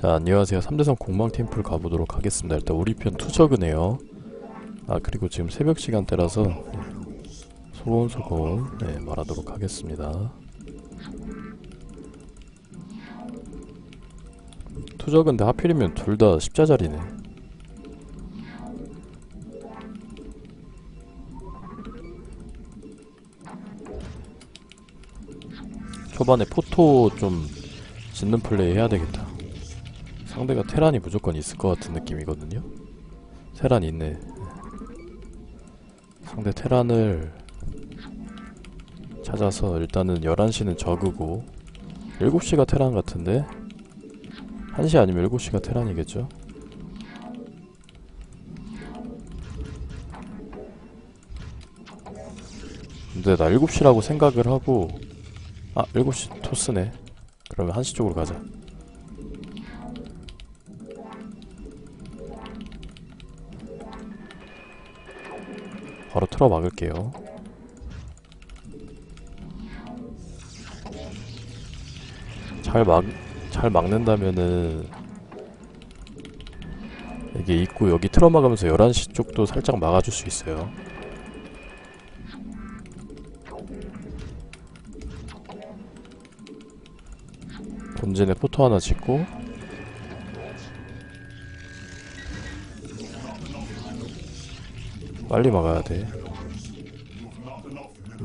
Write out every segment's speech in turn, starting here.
자 안녕하세요. 3대선 공망템플 가보도록 하겠습니다. 일단 우리 편 투저그네요. 아 그리고 지금 새벽 시간대라서 네, 소곤소곤 네, 말하도록 하겠습니다. 투저그인데 하필이면 둘 다 십자자리네. 초반에 포토 좀 짓는 플레이 해야 되겠다 상대가 테란이 무조건 있을 것 같은 느낌이거든요. 테란 있네. 상대 테란을 찾아서 일단은 11시는 적으고 7시가 테란 같은데 1시 아니면 7시가 테란이겠죠? 근데 나 7시라고 생각을 하고 아 7시 토스네 그러면 1시 쪽으로 가자 틀어 막을게요. 잘 막, 잘 막는다면은 이게 있고 여기 틀어 막으면서 11시 쪽도 살짝 막아줄 수 있어요. 본진에 포토 하나 짓고 빨리 막아야 돼.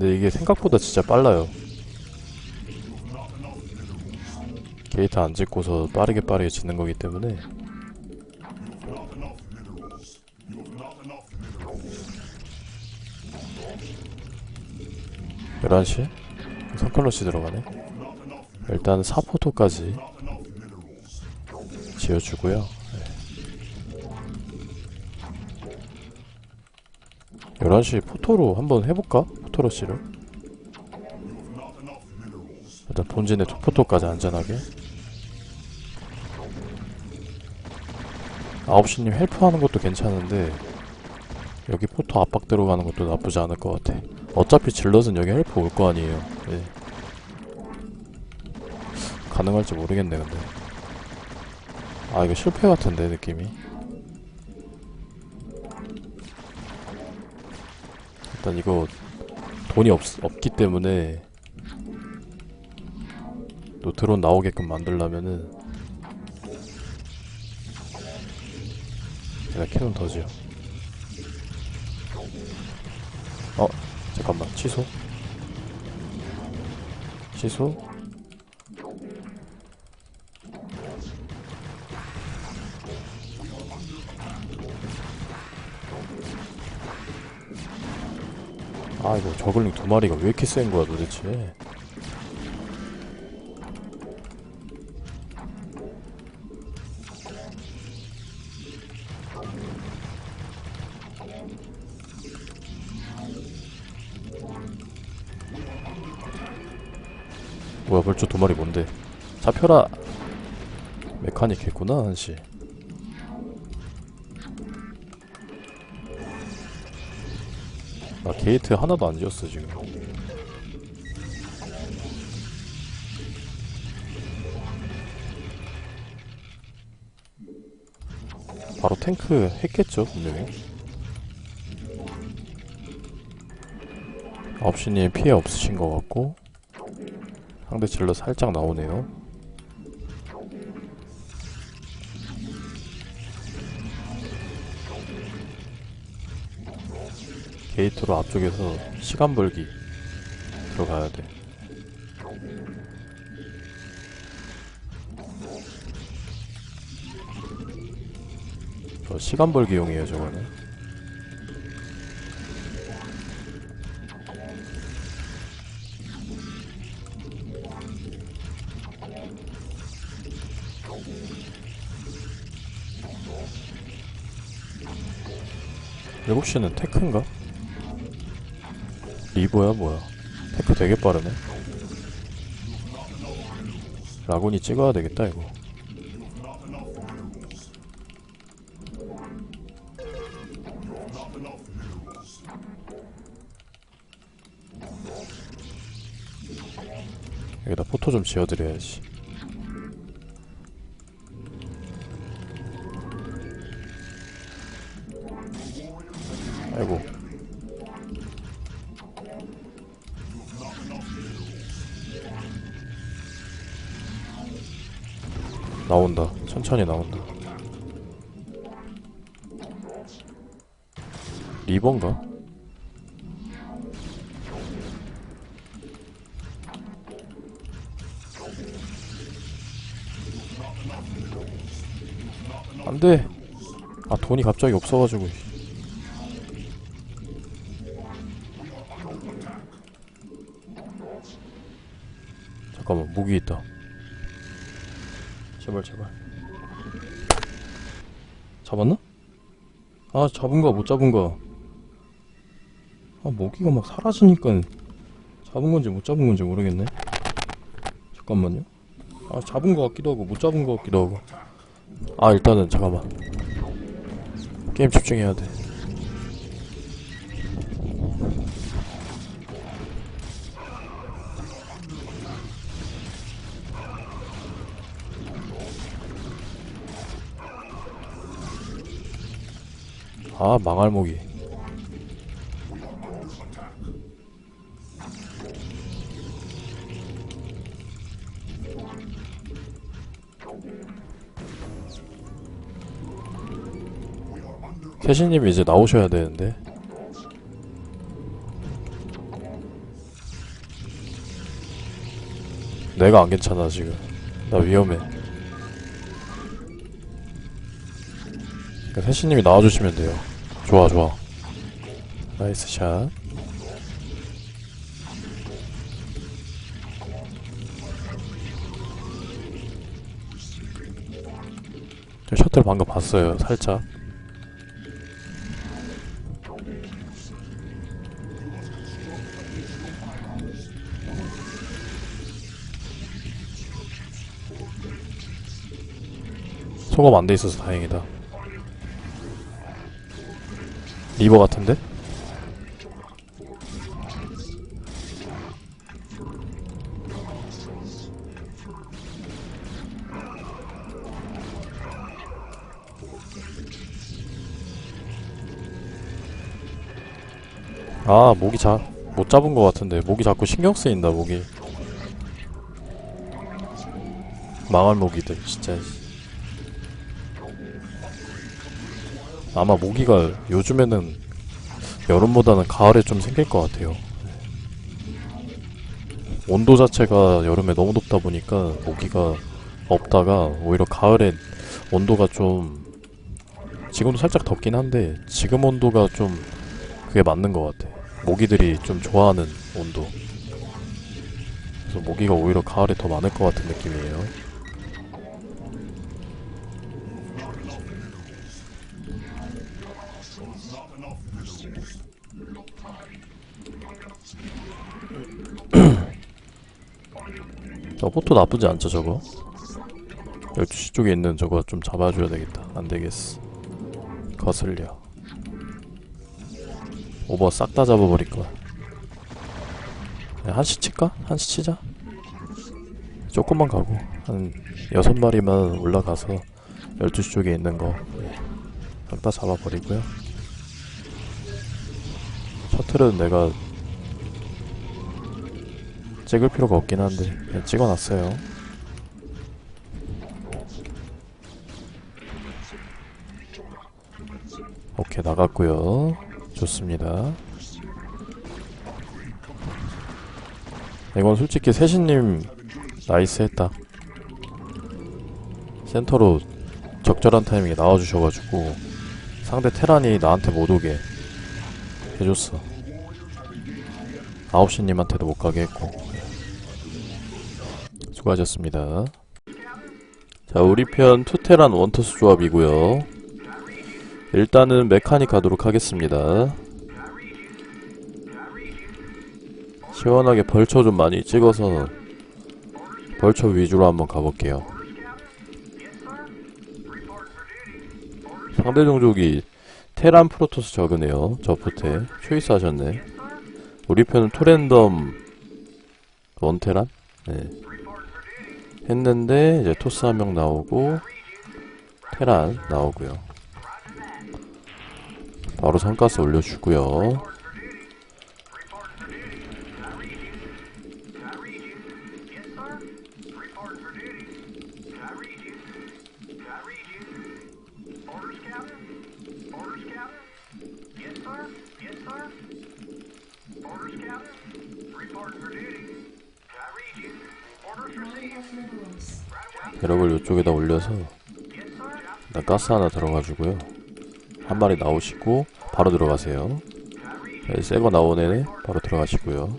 근데 이게 생각보다 진짜 빨라요. 게이트 안 짓고서 빠르게 빠르게 짓는 거기 때문에 11시? 선클러시 들어가네. 일단 4포토까지 지어주고요. 11시 포토로 한번 해볼까? 포토러시를 일단 본진에 두 포토까지 안전하게. 9시님 헬프하는 것도 괜찮은데 여기 포토 압박 들어가는 것도 나쁘지 않을 것 같아. 어차피 질럿은 여기 헬프 올 거 아니에요. 네. 가능할지 모르겠네 근데. 아 이거 실패 같은데 느낌이. 일단 이거 돈이 없, 없기 때문에 또 드론 나오게끔 만들려면은 내가 캐논 더 지어 어 잠깐만. 취소? 취소 아 이거 저글링 두 마리가 왜 이렇게 센 거야 도대체? 뭐야 벌써 두 마리 뭔데? 잡혀라! 메카닉 했구나 한시 나 게이트 하나도 안 지었어 지금. 바로 탱크 했겠죠 분명히. 9시님 피해 없으신 것 같고 상대 질러 살짝 나오네요 게이트로 앞쪽에서 시간 벌기 들어가야 돼. 저 시간 벌기용이에요, 저거는. 일곱 시는 테크인가? 리버야 뭐야? 테크 되게 빠르네. 라곤이 찍어야 되겠다 이거. 여기다 포토 좀 지어드려야지 천천히 나온다. 리버인가? 안돼. 아 돈이 갑자기 없어가지고. 잠깐만 무기 있다. 제발 제발 잡았나? 아 잡은가 못 잡은가 아 모기가 막 사라지니까 잡은 건지 못 잡은 건지 모르겠네. 잠깐만요. 아 잡은 거 같기도 하고 못 잡은 거 같기도 하고. 아 일단은 잠깐만. 게임 집중해야 돼 아 망할 모기 캐시님 이제 나오셔야 되는데. 내가 안 괜찮아 지금. 나 위험해. 그러니까 캐시님이 나와주시면 돼요 좋아 좋아. 나이스 샷. 저 셔틀 방금 봤어요 살짝. 소금 안돼 있어서 다행이다. 리버 같은데? 아, 목이 자, 못 잡은 것 같은데. 목이 자꾸 신경 쓰인다, 목이. 망할 모기들, 진짜. 아마 모기가 요즘에는 여름보다는 가을에 좀 생길 것 같아요. 온도 자체가 여름에 너무 덥다 보니까 모기가 없다가 오히려 가을에 온도가 좀 지금도 살짝 덥긴 한데 지금 온도가 좀 그게 맞는 것 같아. 모기들이 좀 좋아하는 온도. 그래서 모기가 오히려 가을에 더 많을 것 같은 느낌이에요. 저 포토 나쁘지 않죠 저거? 12시 쪽에 있는 저거 좀 잡아줘야 되겠다. 안되겠어. 거슬려. 오버 싹 다 잡아버릴 거야. 그냥 한시 칠까? 한시 치자. 조금만 가고. 한 여섯 마리만 올라가서 12시 쪽에 있는 거 싹 다 잡아버리고요. 셔틀은 내가 찍을 필요가 없긴 한데 그냥 찍어놨어요. 오케이 나갔고요. 좋습니다. 이건 솔직히 세신님 나이스 했다. 센터로 적절한 타이밍에 나와주셔가지고 상대 테란이 나한테 못 오게 해줬어. 9시님한테도 못 가게 했고 수고하셨습니다. 자, 우리 편 투테란 원터스 조합이고요. 일단은 메카닉 가도록 하겠습니다. 시원하게 벌처 좀 많이 찍어서 벌처 위주로 한번 가볼게요. 상대 종족이 테란 프로토스 적으네요. 저프테 초이스 하셨네. 우리 편은 토랜덤 원테란? 네. 했는데 이제 토스 한 명 나오고 테란 나오고요. 바로 선가스 올려주고요. 배럭을 이쪽에다 올려서 일단 가스 하나 들어가주고요. 한 마리 나오시고 바로 들어가세요. 네, 새거 나온 애네 바로 들어가시고요.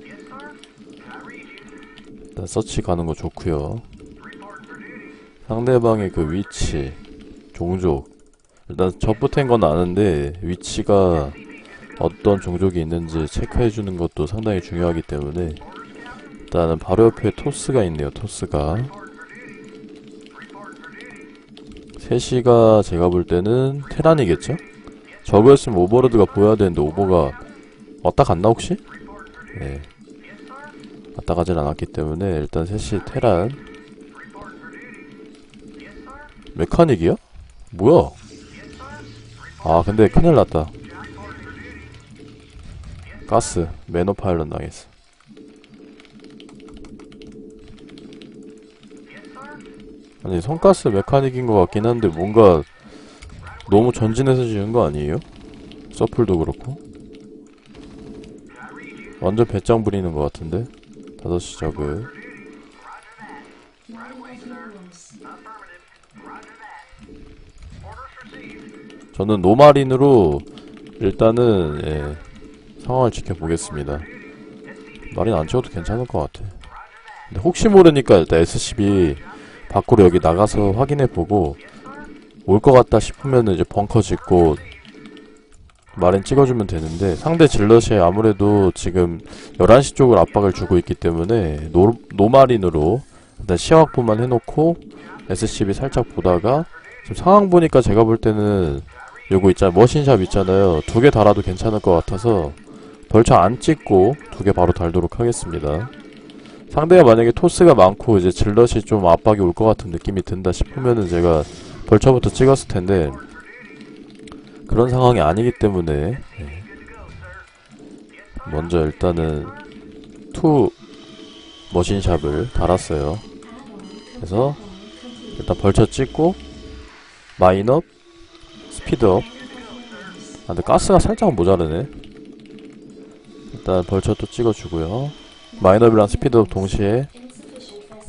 일단 서치 가는 거 좋고요. 상대방의 그 위치, 종족 일단 접붙은 건 아는데 위치가 어떤 종족이 있는지 체크해 주는 것도 상당히 중요하기 때문에 일단은 바로 옆에 토스가 있네요. 토스가 3시가 제가 볼 때는 테란이겠죠? 저거였으면 오버로드가 보여야 되는데 오버가 왔다 갔나 혹시? 네 왔다 가진 않았기 때문에 일단 3시 테란 메카닉이야? 뭐야? 아 근데 큰일 났다 가스 매너 파일럿 당했어 아니 손가스 메카닉인 것 같긴 한데 뭔가 너무 전진해서 지은 거 아니에요? 서플도 그렇고. 완전 배짱 부리는 것 같은데? 5시 저그 저는 노마린으로 일단은 예, 상황을 지켜보겠습니다. 마린 안 채워도 괜찮을 것 같아. 근데 혹시 모르니까 일단 SCB 밖으로 여기 나가서 확인해보고 올 것 같다 싶으면 이제 벙커 짓고 마린 찍어주면 되는데 상대 질럿이 아무래도 지금 11시 쪽을 압박을 주고 있기 때문에 노, 노마린으로 일단 시야 확보만 해놓고 SCB 살짝 보다가 지금 상황 보니까 제가 볼 때는 요거 있잖아요 머신샵 있잖아요. 두 개 달아도 괜찮을 것 같아서 벌처 안 찍고 두 개 바로 달도록 하겠습니다 상대가 만약에 토스가 많고 이제 질럿이 좀 압박이 올 것 같은 느낌이 든다 싶으면은 제가 벌처부터 찍었을 텐데 그런 상황이 아니기 때문에 예. 먼저 일단은 투 머신샵을 달았어요. 그래서 일단 벌쳐 찍고 마인업 스피드업 아 근데 가스가 살짝 모자르네 일단 벌쳐 또 찍어주고요 마인업이랑 스피드업 동시에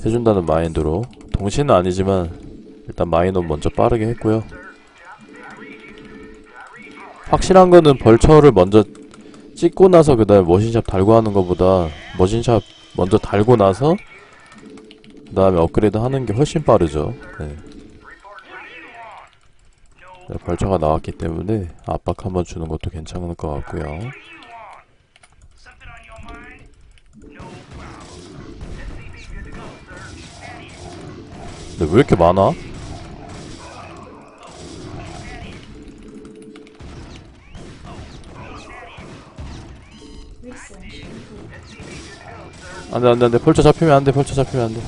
해준다는 마인드로. 동시는 아니지만 일단 마인업 먼저 빠르게 했고요. 확실한 거는 벌처를 먼저 찍고 나서 그 다음에 머신샵 달고 하는 것보다 머신샵 먼저 달고 나서 그 다음에 업그레이드 하는 게 훨씬 빠르죠. 네. 네, 벌처가 나왔기 때문에 압박 한번 주는 것도 괜찮을 것 같고요 근데 왜 이렇게 많아? 안돼 안돼 안돼. 벌쳐 잡히면 안돼 벌쳐 잡히면 안돼.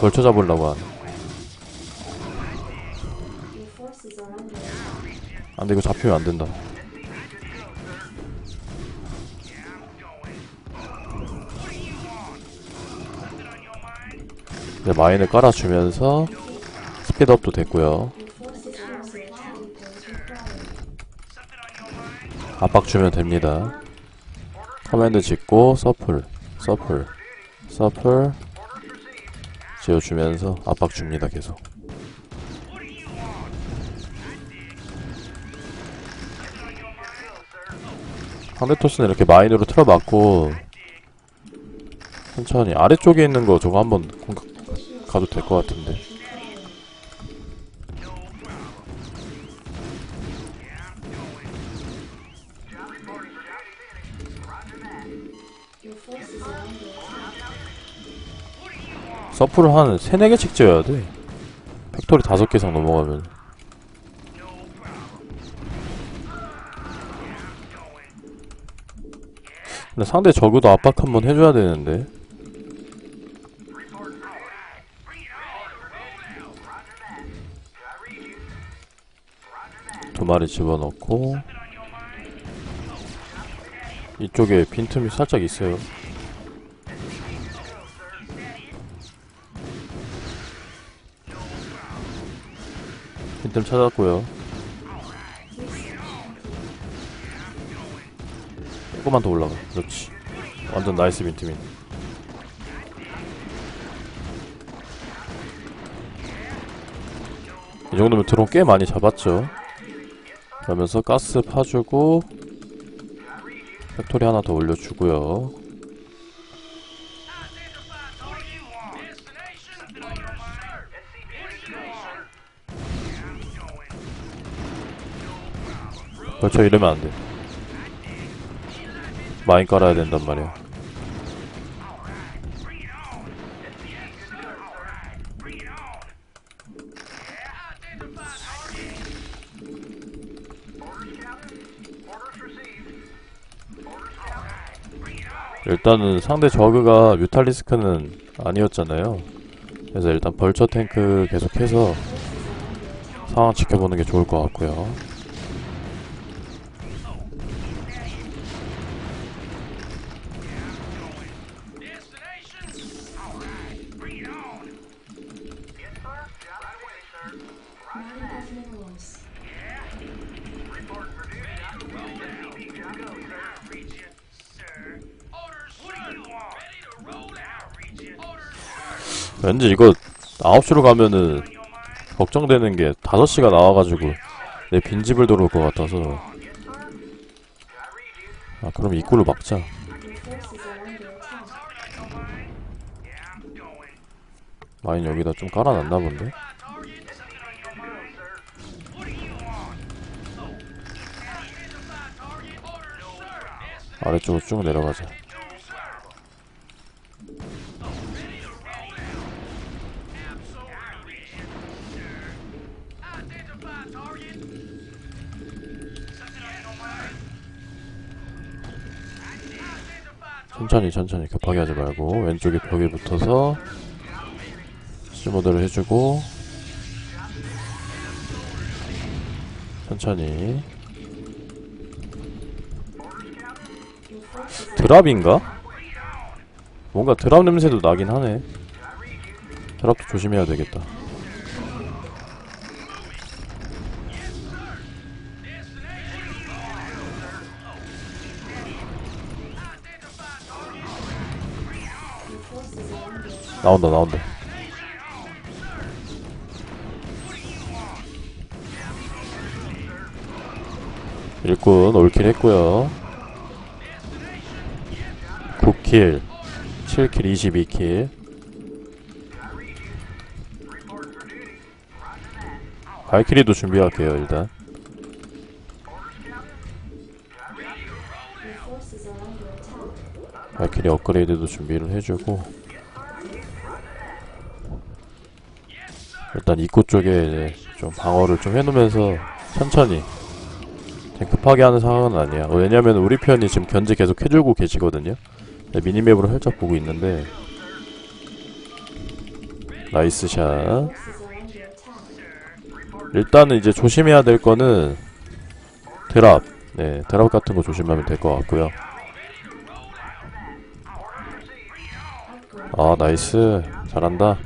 벌쳐 잡으려고 하네. 안돼 이거 잡히면 안된다 네, 마인을 깔아주면서 스피드업도 됐고요. 압박 주면 됩니다. 커맨드 짓고 서플 서플 서플 지어주면서 압박 줍니다 계속. 상대 토스는 이렇게 마인으로 틀어맞고 천천히 아래쪽에 있는 거 저거 한번 가도 될 것 같은데. 서프를 한 3, 4개씩 지어야 돼. 팩토리 5개 이상 넘어가면. 근데 상대 저그도 압박 한번 해줘야 되는데 두 마리 집어넣고 이쪽에 빈틈이 살짝 있어요. 빈틈 찾았고요. 조금만 더 올라가. 그렇지. 완전 나이스 빈틈이. 이 정도면 드론 꽤 많이 잡았죠. 그러면서 가스 파주고 팩토리 하나 더 올려주고요. 그렇죠 이러면 안 돼. 많이 깔아야 된단 말이야. 일단은 상대 저그가 뮤탈리스크는 아니었잖아요. 그래서 일단 벌처 탱크 계속해서 상황 지켜보는 게 좋을 것 같고요. 왠지 이거 9시로 가면은 걱정되는 게 5시가 나와가지고 내 빈집을 들어올 것 같아서. 아 그럼 입구를 막자. 마인 여기다 좀 깔아놨나 본데? 아래쪽으로 쭉 내려가자 천천히 천천히 급하게 하지 말고 왼쪽에 벽에 붙어서 시모드를 해주고 천천히. 드랍인가? 뭔가 드랍 냄새도 나긴 하네. 드랍도 조심해야 되겠다 나온다 나온다. 일꾼 올킬 했고요. 9킬 7킬 22킬. 발키리도 준비할게요 일단. 발키리 업그레이드도 준비를 해주고 일단 입구 쪽에 좀 방어를 좀 해놓으면서 천천히 탱크 파괴하는 상황은 아니야. 어, 왜냐면 우리 편이 지금 견제 계속 해주고 계시거든요. 네, 미니맵으로 살짝 보고 있는데. 나이스 샷. 일단은 이제 조심해야 될 거는 드랍. 네 드랍 같은 거 조심하면 될 것 같고요. 아 나이스. 잘한다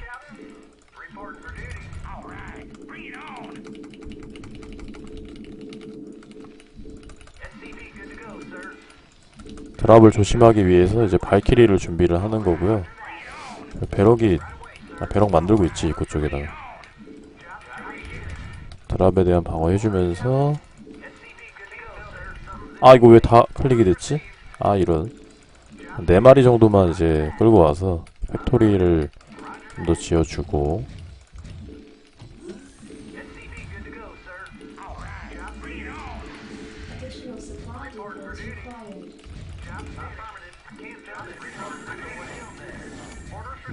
드랍을 조심하기 위해서 이제 발키리를 준비를 하는 거고요. 배럭이 아, 배럭 만들고 있지 입구 쪽에다가. 드랍에 대한 방어 해주면서. 아 이거 왜 다 클릭이 됐지? 아 이런. 네 마리 정도만 이제 끌고 와서 팩토리를 좀 더 지어주고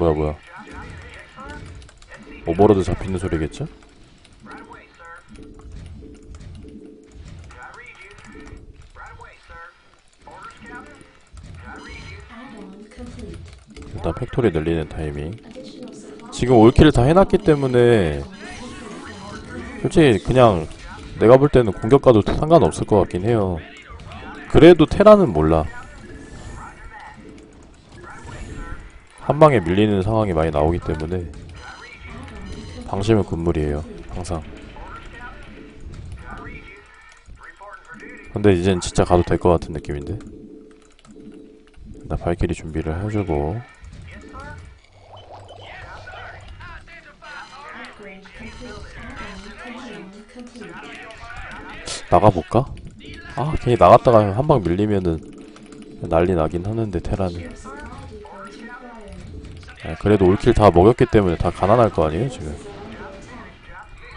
뭐야 뭐야 오버로드 잡히는 소리겠죠? 일단 팩토리 늘리는 타이밍 지금 올킬을 다 해놨기 때문에 솔직히 그냥 내가 볼 때는 공격 가도 상관없을 것 같긴 해요. 그래도 테라는 몰라. 한 방에 밀리는 상황이 많이 나오기 때문에 방심은 금물이에요. 항상. 근데 이젠 진짜 가도 될 것 같은 느낌인데. 나 발길이 준비를 해주고. 나가볼까? 아 괜히 나갔다가 한 방 밀리면은 난리 나긴 하는데 테라는. 아, 그래도 올킬 다 먹였기 때문에 다 가난할 거 아니에요 지금.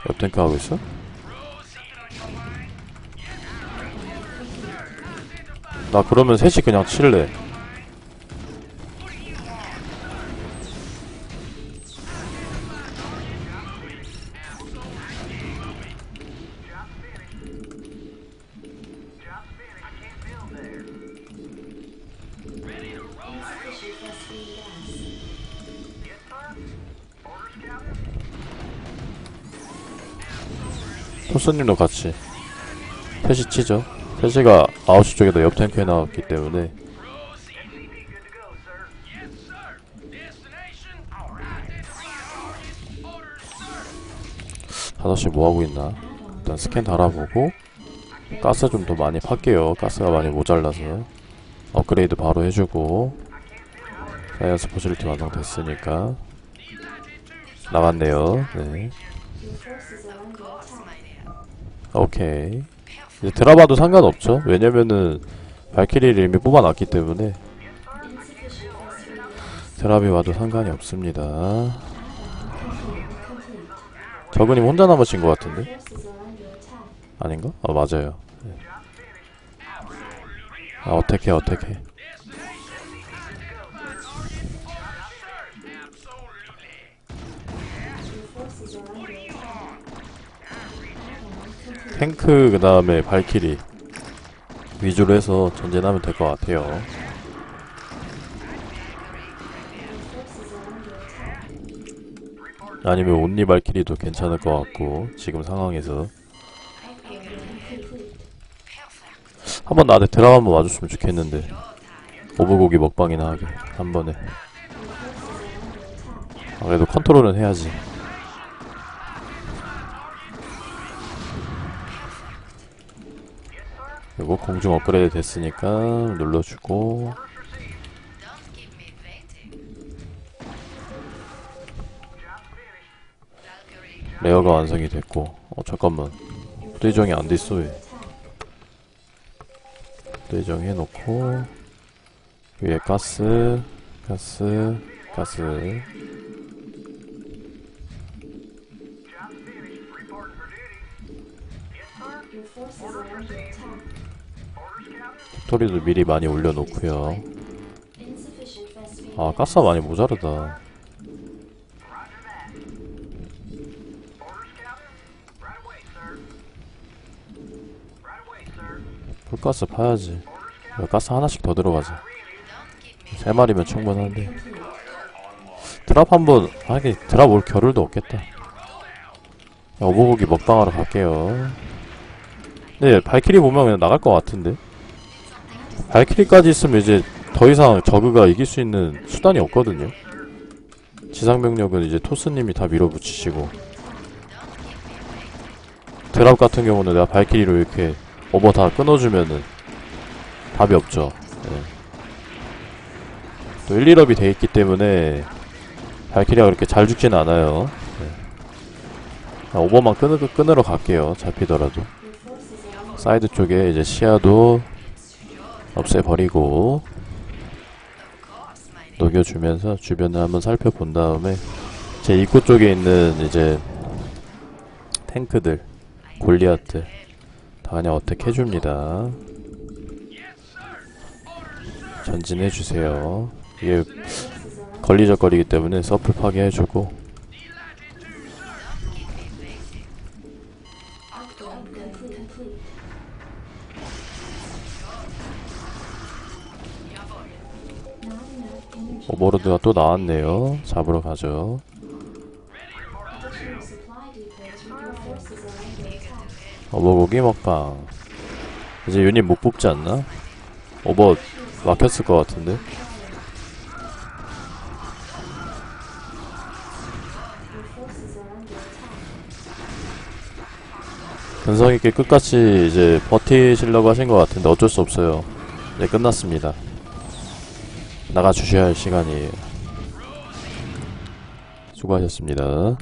옆탱크 하고 있어? 나 그러면 셋이 그냥 칠래 토스님도 같이 셋이 치죠 셋이가 9시 쪽에다 옆 탱크에 나왔기 때문에 다섯 시 뭐 하고 있나? 일단 스캔 달아보고 가스 좀 더 많이 팔게요. 가스가 많이 모자라서 업그레이드 바로 해주고 사이언스 포실리티 완성됐으니까 나갔네요. 네, Your forces are under attack. 오케이. 이제 드라마도 상관없죠. 왜냐면은 발키리를 이미 뽑아놨기 때문에. 드랍이 와도 상관이 없습니다. 저그님 혼자 남으신 것 같은데? 아닌가? 아 맞아요. 네. 아 어떻게 어떻게? 탱크 그 다음에 발키리 위주로 해서 전진하면 될 것 같아요. 아니면 온리 발키리도 괜찮을 것 같고 지금 상황에서. 한번 나한테 드라마 한번 와줬으면 좋겠는데 오브고기 먹방이나 하게 한 번에. 아, 그래도 컨트롤은 해야지. 그리고 공중 업그레이드 됐으니까 눌러주고. 레어가 완성이 됐고. 어 잠깐만. 부대정이 안 돼있어 왜 부대정 해놓고. 위에 가스 가스 가스. Your forces are under attack. 팩토리도 미리 많이 올려놓고요. 아 가스가 많이 모자르다. 풀가스 파야지. 야, 가스 하나씩 더 들어가자. 세 마리면 충분한데. 드랍 한번 하긴 드랍 올 겨를도 없겠다. 야, 오버고기 먹방하러 갈게요. 네 발키리 보면 그냥 나갈 것 같은데 발키리까지 있으면 이제 더 이상 저그가 이길 수 있는 수단이 없거든요. 지상병력은 이제 토스님이 다 밀어붙이시고 드랍 같은 경우는 내가 발키리로 이렇게 오버 다 끊어주면은 답이 없죠. 네. 또 1, 2럽이 돼 있기 때문에 발키리가 그렇게 잘 죽지는 않아요. 네. 그냥 오버만 끊으, 끊으러 갈게요. 잡히더라도. 사이드 쪽에 이제 시야도 없애버리고 녹여주면서 주변을 한번 살펴본 다음에 제 입구 쪽에 있는 이제 탱크들 골리앗들 다 그냥 어택 해줍니다. 전진해주세요. 이게 걸리적거리기 때문에 서플 파괴해주고 오버로드가 또 나왔네요 잡으러 가죠. 어버고기 먹방 이제 유닛 못 뽑지 않나? 오버 막혔을 것 같은데. 근성 있게 끝까지 이제 버티시려고 하신 것 같은데 어쩔 수 없어요 이제 끝났습니다 나가 주셔야 할 시간이에요. 수고하셨습니다